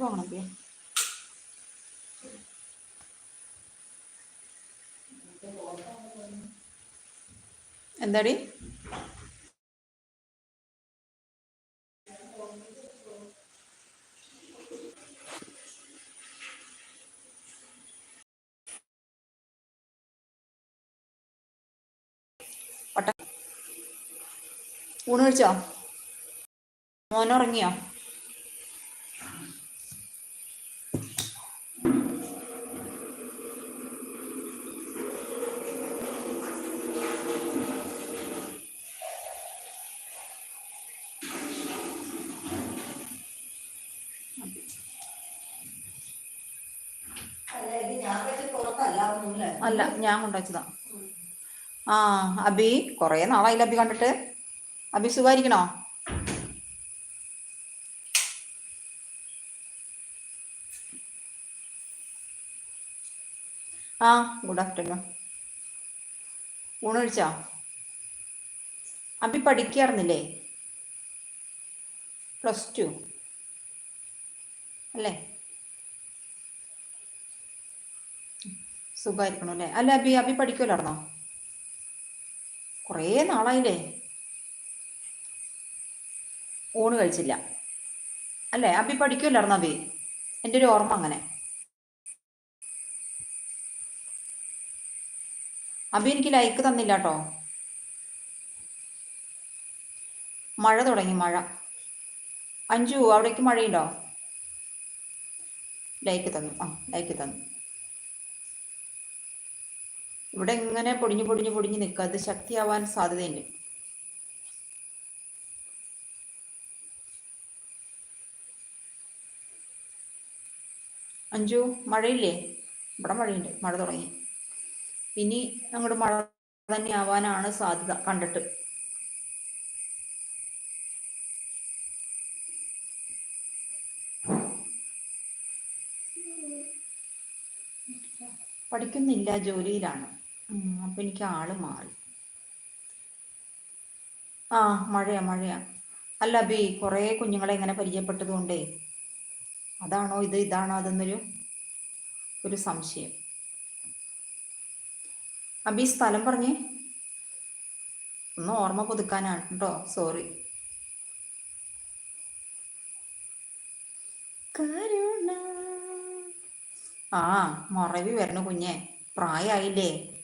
വാങ്ങണം അബിയെ എന്താടി? പട്ട ഊണ് കഴിച്ചോ? മോനുറങ്ങിയോ അല്ല ഞാൻ കൊണ്ടുവച്ചതാ. ആ അബി കുറേ നാളായില്ല അബി കണ്ടിട്ട്? അബി സുഖായിരിക്കണോ? ആ ഗുഡ് ആഫ്റ്റർനൂൺ ഊണ് കഴിച്ചോ അബി പഠിക്കാറുന്നില്ലേ പ്ലസ് ടു അല്ലേ? സുഖമായിരിക്കണം അല്ലേ? അല്ല അബി അബി പഠിക്കുമല്ലോ കുറേ നാളായില്ലേ? ഊണ് കഴിച്ചില്ല. അല്ലേ? അബി പഠിക്കുമല്ലായിരുന്നു അബി? എന്റെ ഒരു ഓർമ്മ അങ്ങനെ. അബി എനിക്ക് ലൈക്ക് തന്നില്ല കേട്ടോ. മഴ തുടങ്ങി മഴ. അഞ്ചു അവിടേക്ക് മഴയുണ്ടോ? ലൈക്ക് തന്നു. ആ ലൈക്ക് തന്നു. ഇവിടെ ഇങ്ങനെ പൊടിഞ്ഞു പൊടിഞ്ഞു പൊടിഞ്ഞു നിൽക്കുക അത് ശക്തിയാവാൻ സാധ്യതയുണ്ട്. അഞ്ചു മഴയില്ലേ? ഇവിടെ മഴയുണ്ട്. മഴ തുടങ്ങി. ഇനി അങ്ങോട്ട് മഴ തന്നെ ആവാനാണ് സാധ്യത കണ്ടിട്ട്. പഠിക്കുന്നില്ല ജോലിയിലാണ്. അപ്പൊ എനിക്ക് ആൾ മാറി. ആ മഴയാ മഴയാ. അല്ല ബി കുറേ കുഞ്ഞുങ്ങളെ ഇങ്ങനെ പരിചയപ്പെട്ടത് കൊണ്ടേ അതാണോ ഇത്? ഇതാണോ അതെന്നൊരു ഒരു സംശയം. അബി സ്ഥലം പറഞ്ഞേ. ഒന്ന് ഓർമ്മ പുതുക്കാനാണ് കേട്ടോ. സോറി. ആ മറവി വരണു കുഞ്ഞെ. പ്രായായില്ലേ?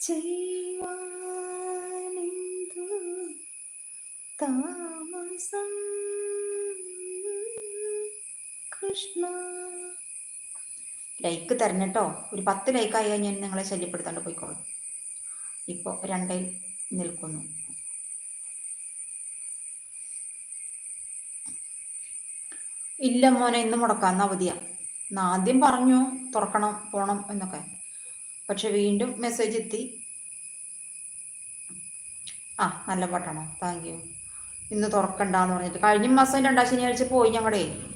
ചെയ്യുവാനെന്തു താമസം കൃഷ്ണ. ലൈക്ക് തരണട്ടോ. ഒരു പത്ത് ലൈക്ക് ആയി കഴിഞ്ഞാൽ നിങ്ങളെ ശല്യപ്പെടുത്താണ്ട് പോയിക്കോളും. ഇപ്പോൾ രണ്ടേ നിൽക്കുന്നു. ഇല്ല മോനെ ഇന്ന് മുടക്കാം എന്നാ അവധിയാ ആദ്യം പറഞ്ഞു തുറക്കണം പോണം എന്നൊക്കെ. പക്ഷെ വീണ്ടും മെസ്സേജ് എത്തി. ആ നല്ല പാട്ടാണോ. താങ്ക് യു ഇന്ന് തുറക്കണ്ടെന്ന് പറഞ്ഞിട്ട്. കഴിഞ്ഞ മാസം രണ്ടാം ശനിയാഴ്ച പോയി ഞങ്ങളുടെ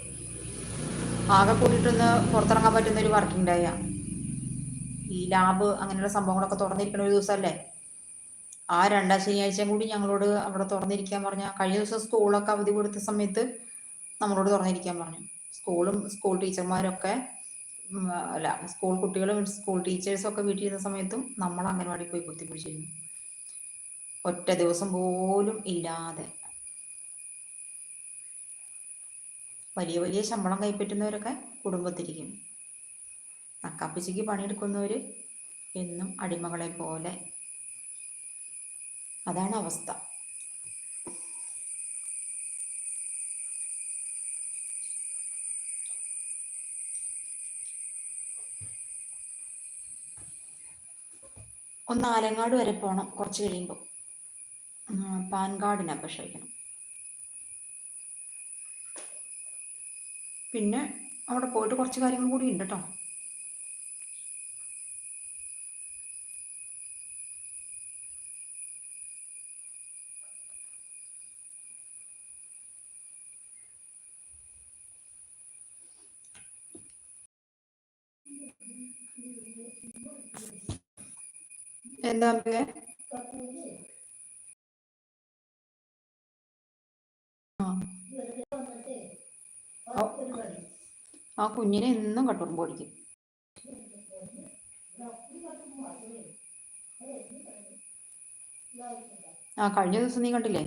ആകെ കൂടിയിട്ടൊന്ന് പുറത്തിറങ്ങാൻ പറ്റുന്ന ഒരു വർക്കിംഗ് ഡേ ഡേയാ ഈ ലാബ് അങ്ങനെയുള്ള സംഭവങ്ങളൊക്കെ തുറന്നിരിക്കുന്ന ഒരു ദിവസമല്ലേ ആ രണ്ടാം ശനിയാഴ്ചയും കൂടി ഞങ്ങളോട് അവിടെ തുറന്നിരിക്കാൻ പറഞ്ഞ കഴിഞ്ഞ ദിവസം സ്കൂളൊക്കെ അവധി കൊടുത്ത സമയത്ത് നമ്മളോട് തുറന്നിരിക്കാൻ പറഞ്ഞു. സ്കൂളും സ്കൂൾ ടീച്ചർമാരൊക്കെ അല്ല സ്കൂൾ കുട്ടികളും സ്കൂൾ ടീച്ചേഴ്സും ഒക്കെ വീട്ടിൽ ഇരുന്ന സമയത്തും നമ്മൾ അംഗൻവാടി പോയി കുത്തിപ്പിടിച്ചിരുന്നു. ഒറ്റ ദിവസം പോലും ഇല്ലാതെ. വലിയ വലിയ ശമ്പളം കൈപ്പറ്റുന്നവരൊക്കെ കുടുംബത്തിരിക്കും. നക്കാപ്പിച്ചിക്ക് പണിയെടുക്കുന്നവർ എന്നും അടിമകളെ പോലെ. അതാണ് അവസ്ഥ. ഒന്ന് ആലങ്ങാട് വരെ പോകണം കുറച്ച് കഴിയുമ്പോൾ പാൻ കാർഡിന് അപേക്ഷ വയ്ക്കണം. പിന്നെ അവിടെ പോയിട്ട് കുറച്ച് കാര്യങ്ങൾ കൂടി ഉണ്ട് കേട്ടോ എന്താ ആ കുഞ്ഞിനെ എന്നും കട്ടുറുമ്പ് ഓടിക്കും. ആ കഴിഞ്ഞ ദിവസം നീ കണ്ടില്ലേ?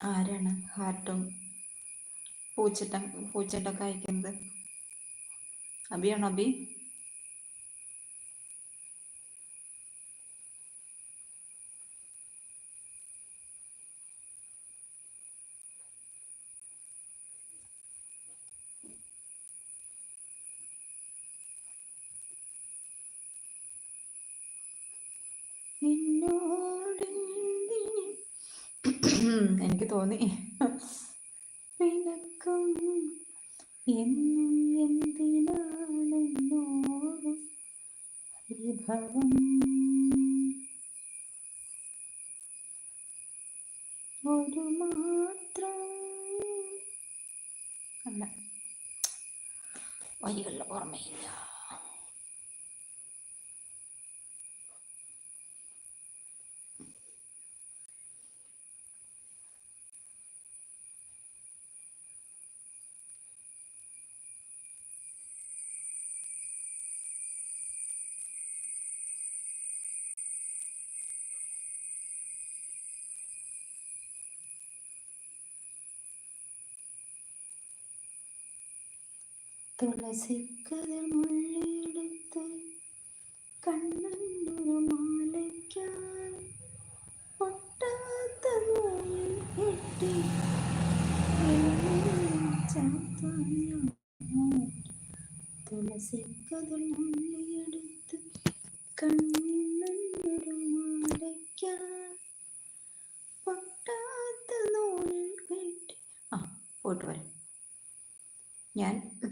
ആരാണ് ഹാർട്ടും പൂച്ചട്ട പൂച്ചട്ടൊക്കെ അയക്കുന്നത്? അബിയാണോ അബി? എനിക്ക് തോന്നി. വിളക്കും എന്നും എന്തിനാണെന്നോ വിഭവം ഒരു മാത്രം അല്ല. വരികളുടെ ഓർമ്മയില്ല. തുളസിക്കര കണ്ണൊരു മാലയ്ക്കായി പൊട്ടാത്ത തുളസിക്കര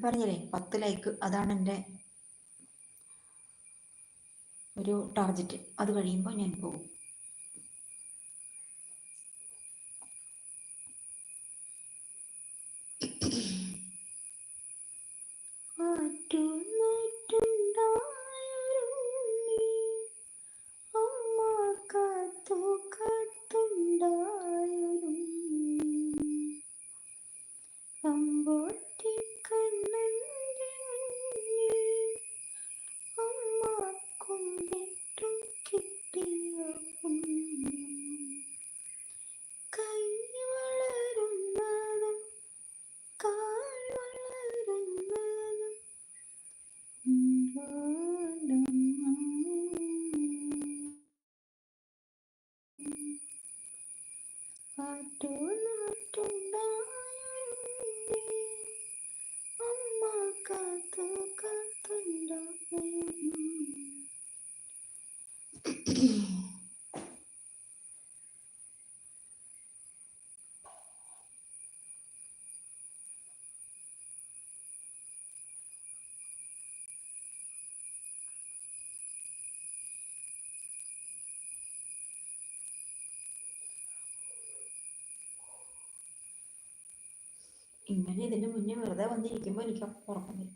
പറഞ്ഞില്ലേ? പത്ത് ലൈക്ക് അതാണ് എന്റെ ഒരു ടാർജറ്റ് അത് കഴിയുമ്പോൾ ഞാൻ പോകും. ഇങ്ങനെ ഇതിന്റെ മുന്നേ വെറുതെ വന്നിരിക്കുമ്പോൾ എനിക്ക് ഉറക്കം വരും.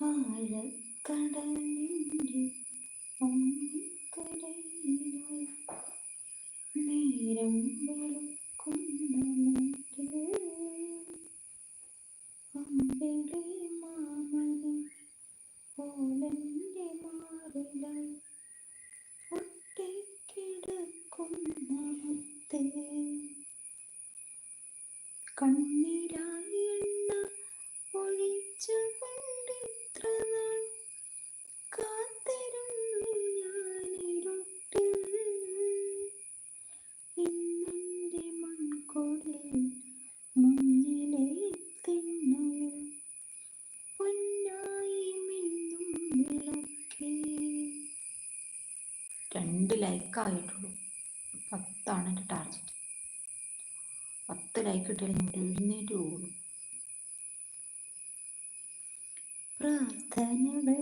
ആഴക്കടലിന്റെ നേരം വെളും അറിയിട്ടുള്ളൂ പത്താണ് എന്റെ ടാർഗറ്റ് പത്ത് ലൈക്ക് കിട്ടിയാലും ഞാൻ എഴുന്നേറ്റ് പോകുന്നു പ്രാർത്ഥനകൾ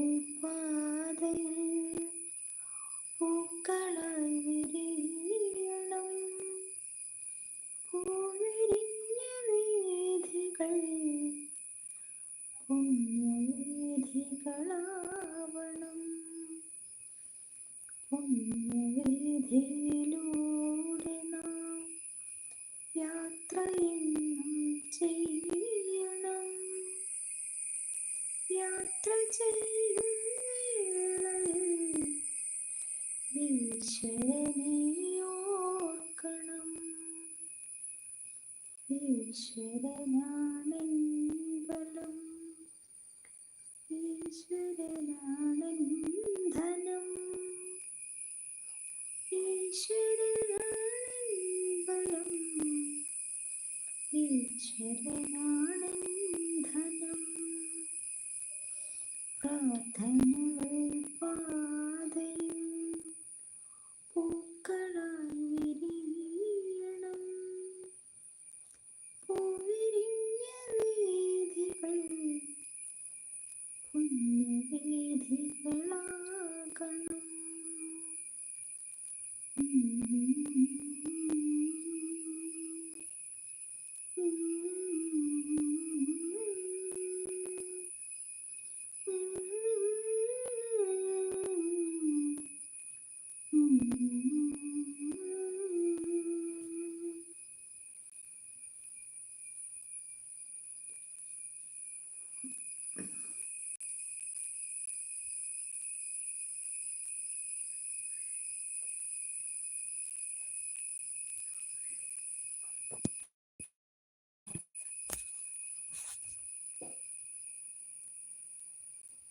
യാത്ര ചെയ്യും